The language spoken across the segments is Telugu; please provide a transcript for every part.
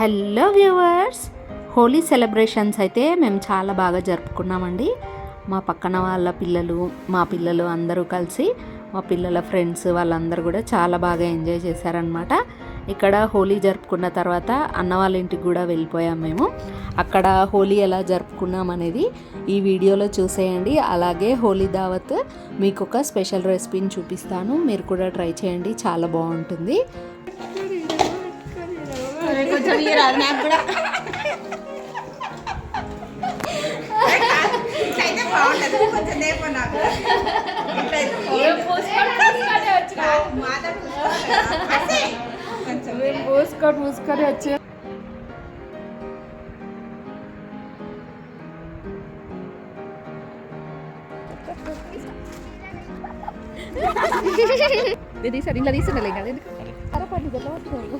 హలో వ్యూవర్స్ హోలీ సెలబ్రేషన్స్ అయితే మేము చాలా బాగా జరుపుకున్నామండి. మా పక్కన వాళ్ళ పిల్లలు మా పిల్లలు అందరూ కలిసి మా పిల్లల ఫ్రెండ్స్ వాళ్ళందరూ కూడా చాలా బాగా ఎంజాయ్ చేశారనమాట ఇక్కడ హోలీ జరుపుకున్న తర్వాత అన్న వాళ్ళ ఇంటికి కూడా వెళ్ళిపోయాం మేము. అక్కడ హోలీ ఎలా జరుపుకున్నాం అనేది ఈ వీడియోలో చూసేయండి. అలాగే హోలీ దావత్ మీకు ఒక స్పెషల్ రెసిపీని చూపిస్తాను. మీరు కూడా ట్రై చేయండి చాలా బాగుంటుంది. కొంచెం ఇయ్యరాదు నాకు కూడా ఇట్లయితే బాగుంటది కొంచెం దేపో నాకు ఇట్లయితే బాగుంటది. నాకు మాత్రం చూసుకోవాలి. అసే. కొంచెం పోసుకొని మూసుకొని వచ్చే ఇది తీసాడు ఇలా తీసుండలే కదా ఎందుకు అరే పండి ఎట్లా పట్టుకోరు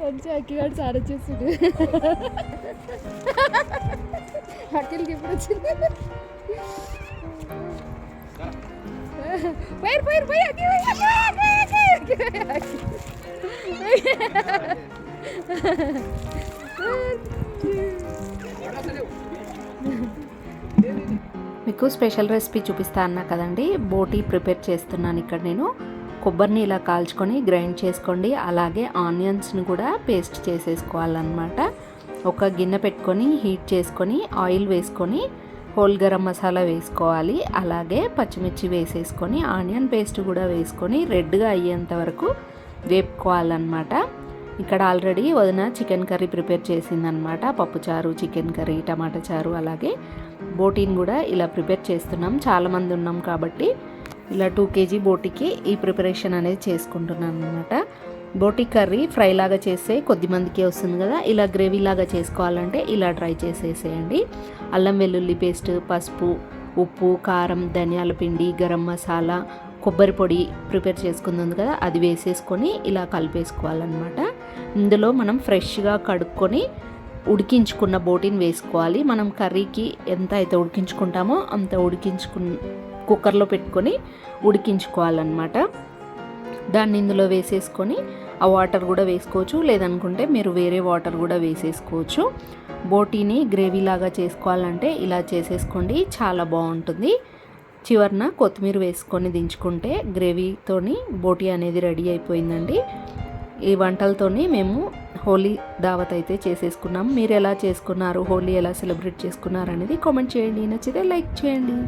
మంచి అక్కిగాడు సార్ చేసిండు అక్కిలకి ఇప్పుడు వచ్చింది? పోయి పోయి పోయి అక్కి అక్కి, మీకు స్పెషల్ రెసిపీ చూపిస్తా అన్నా కదండి బోటీ ప్రిపేర్ చేస్తున్నాను ఇక్కడ నేను. కొబ్బరిని ఇలా కాల్చుకొని గ్రైండ్ చేసుకోండి. అలాగే ఆనియన్స్ని కూడా పేస్ట్ చేసేసుకోవాలన్నమాట. ఒక గిన్నె పెట్టుకొని హీట్ చేసుకొని ఆయిల్ వేసుకొని హోల్ గరం మసాలా వేసుకోవాలి. అలాగే పచ్చిమిర్చి వేసేసుకొని ఆనియన్ పేస్ట్ కూడా వేసుకొని రెడ్గా అయ్యేంత వరకు వేపుకోవాలన్నమాట. ఇక్కడ ఆల్రెడీ వదిన చికెన్ కర్రీ ప్రిపేర్ చేసిందనమాట పప్పుచారు చికెన్ కర్రీ టమాటా చారు అలాగే బోటీన్ కూడా ఇలా ప్రిపేర్ చేస్తున్నాం. చాలామంది ఉన్నాం కాబట్టి ఇలా టూ కేజీ బోటికి ఈ ప్రిపరేషన్ అనేది చేసుకుంటున్నాను అనమాట బోటి కర్రీ ఫ్రై లాగా చేస్తే కొద్దిమందికి వస్తుంది కదా. ఇలా గ్రేవీ లాగా చేసుకోవాలంటే ఇలా ట్రై చేసేసేయండి. అల్లం వెల్లుల్లి పేస్ట్ పసుపు ఉప్పు కారం ధనియాల పిండి గరం మసాలా కొబ్బరి పొడి ప్రిపేర్ చేసుకుంది కదా అది వేసేసుకొని ఇలా కలిపేసుకోవాలన్నమాట. ఇందులో మనం ఫ్రెష్గా కడుక్కొని ఉడికించుకున్న బోటిని వేసుకోవాలి. మనం కర్రీకి ఎంత అయితే ఉడికించుకుంటామో అంత ఉడికించుకు కుక్కర్లో పెట్టుకొని ఉడికించుకోవాలన్నమాట. దాన్ని ఇందులో వేసేసుకొని ఆ వాటర్ కూడా వేసుకోవచ్చు. లేదనుకుంటే మీరు వేరే వాటర్ కూడా వేసేసుకోవచ్చు. బోటీని గ్రేవీ లాగా చేసుకోవాలంటే ఇలా చేసేసుకోండి. చాలా బాగుంటుంది. చివరిన కొత్తిమీర వేసుకొని దించుకుంటే గ్రేవీతోని బోటీ అనేది రెడీ అయిపోయిందండి. ఈ వంటలతోని మేము హోలీ దావత్ అయితే చేసేసుకున్నాం. మీరు ఎలా చేసుకున్నారు? హోలీ ఎలా సెలబ్రేట్ చేసుకున్నారు అనేది కామెంట్ చేయండి. నచ్చితే లైక్ చేయండి.